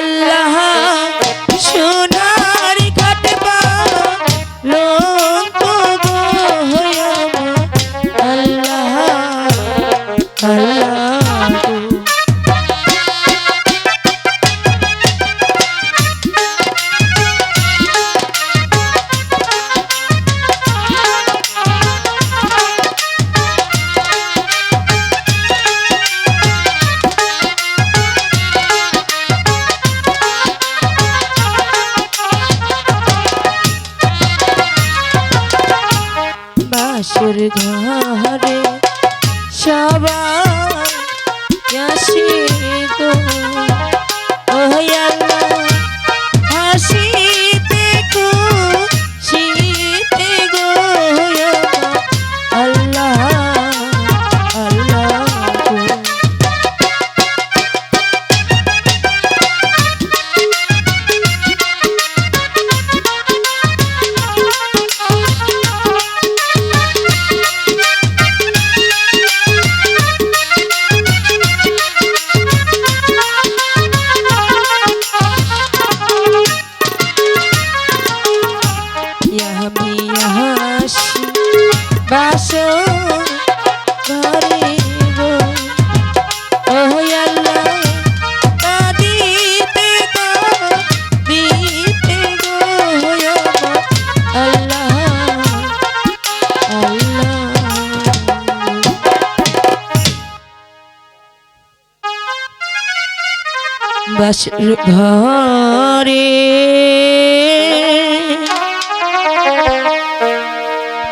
আল্লাহ হরে সবাই আসি তো হয়াল বাসর ঘরে।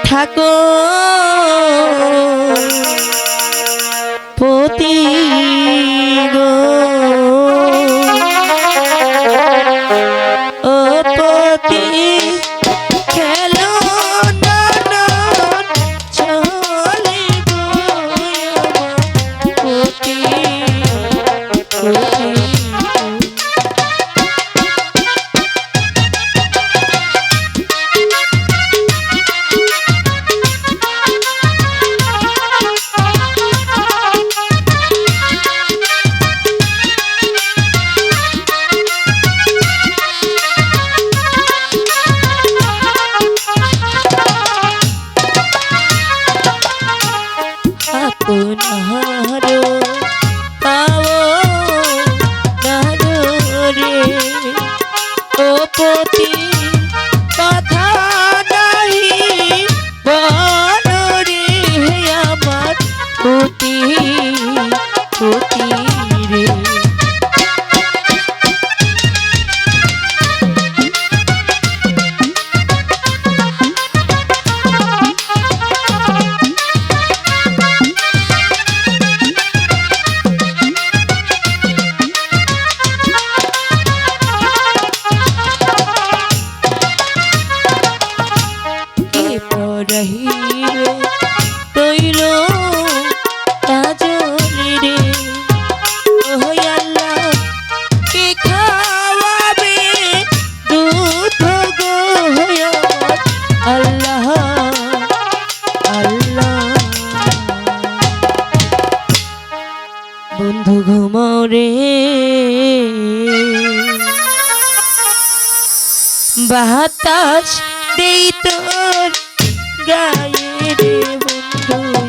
ঠাকুর করে বাতাস দেই তোর গায়ে রে বন্ধু।